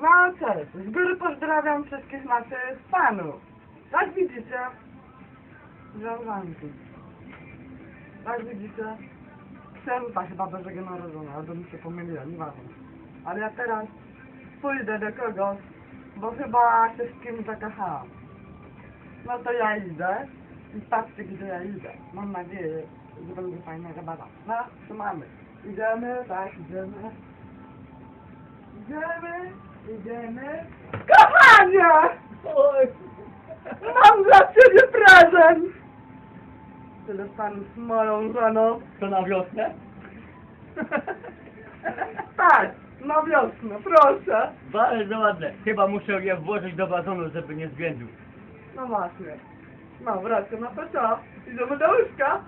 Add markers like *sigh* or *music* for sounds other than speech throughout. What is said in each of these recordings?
No cześć, z góry pozdrawiam wszystkich naszych fanów. Jak widzicie, wiązanki. Jak widzicie, święta chyba Bożego Narodzenia, albo mi się pomyliłem, nieważne. Ale ja teraz pójdę do kogoś, bo chyba się z kimś zakochałam. No to ja idę i patrzcie gdzie ja idę. Mam nadzieję, że będzie fajna zabawa. No, co mamy? Idziemy, tak, idziemy. Idziemy, idziemy. Kochanie! Oj. Mam dla ciebie prezent! Telefon z moją żoną. To na wiosnę? *laughs* Tak, na wiosnę, proszę. Bardzo ładne. Chyba muszę je włożyć do wazonu, żeby nie zwiędł. No właśnie. No wracam, no to co? Idziemy do łóżka.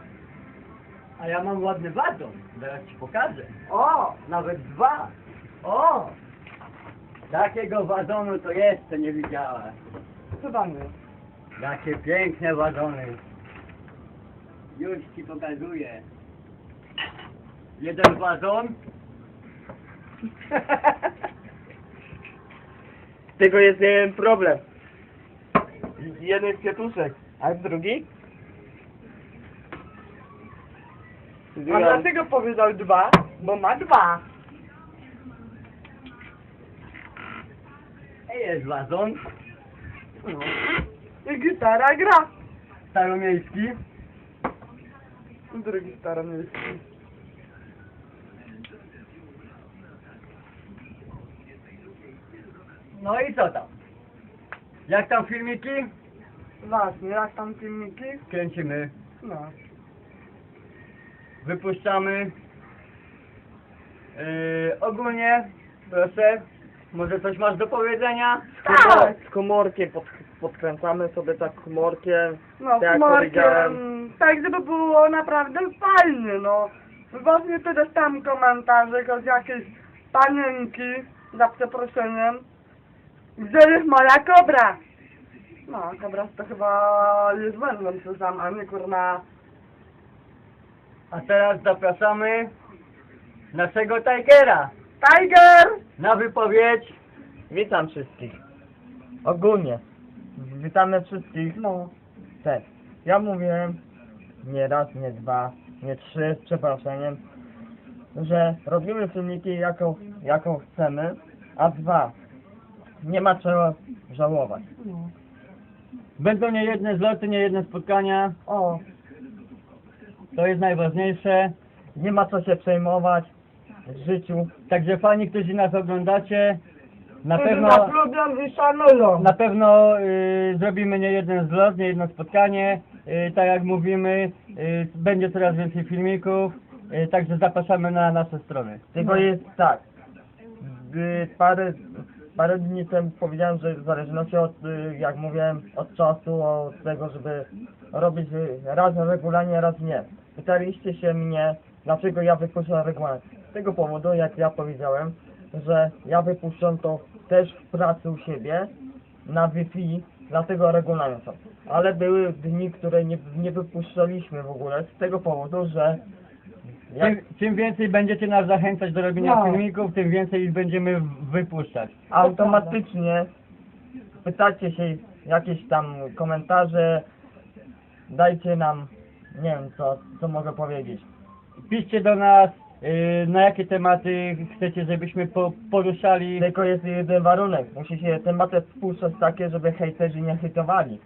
A ja mam ładny wazon. Zaraz ci pokażę. O, Nawet dwa. o, Takiego wazonu to jeszcze nie widziałem. nie. Jakie piękne wazony. Już ci pokazuję. Jeden wazon. *laughs* Tylko jest jeden problem. Jeden kwiatuszek, a drugi? A dlatego powiedział dwa, bo ma dwa. Jest wazon. No. I gitara gra. Staromiejski. Drugi staromiejski. No i co tam? Jak tam filmiki? Właśnie, jak tam filmiki? Kręcimy. No. Wypuszczamy. Yy, ogólnie, proszę, może coś masz do powiedzenia? Tak. Z komórkiem pod, podkręcamy sobie tak komórkiem. No, Tak jak powiedziałem. tak żeby było naprawdę fajnie, no. Właśnie tu dostałem komentarze od jakiejś panienki, za przeproszeniem, gdzie jest moja kobra? No, kobra to chyba jest będą słyszałem, a nie kurna. A teraz zapraszamy naszego Tigera Tiger! na wypowiedź. Witam wszystkich. Ogólnie. Witamy wszystkich. No. Też. Ja mówiłem nie raz, nie dwa, nie trzy, z przeproszeniem, że robimy filmiki jaką, jaką chcemy, a dwa, nie ma czego żałować. no. Będą nie jedne zloty, nie jedne spotkania. O, To jest najważniejsze. Nie ma co się przejmować życiu. Także fani, którzy nas oglądacie, na którzy pewno, i szanują. na pewno y, zrobimy nie jeden zlot, nie jedno spotkanie. Y, tak jak mówimy, y, będzie coraz więcej filmików. Y, także zapraszamy na nasze strony. Tylko No. jest tak. y, Parę, parę dni temu powiedziałem, że w zależności od, y, jak mówiłem, od czasu, od tego, żeby robić y, raz regularnie, raz nie. Pytaliście się mnie, dlaczego ja wypuszczam regularnie. Z tego powodu, jak ja powiedziałem, że ja wypuszczam to też w pracy u siebie na Wi-Fi, dlatego regularnie są. Ale były dni, które nie, nie wypuszczaliśmy w ogóle z tego powodu, że jak, Czym, czym więcej będziecie nas zachęcać do robienia No. filmików, tym więcej ich będziemy w- wypuszczać. automatycznie pytacie się jakieś tam komentarze, dajcie nam, nie wiem co, co mogę powiedzieć. Piszcie do nas, na jakie tematy chcecie, żebyśmy po, poruszali. Tylko jest jeden warunek, musi się tematy wpuszczać takie, żeby hejterzy nie hejtowali.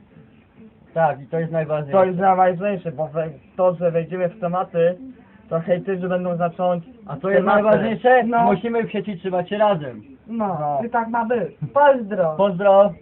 Tak, i to jest To najważniejsze. jest najważniejsze, bo we, to, że wejdziemy w tematy, to hejterzy będą zacząć A co jest tematy. najważniejsze? No. Musimy w sieci trzymać się razem. No, No. i tak ma być. Pozdro! Pozdro!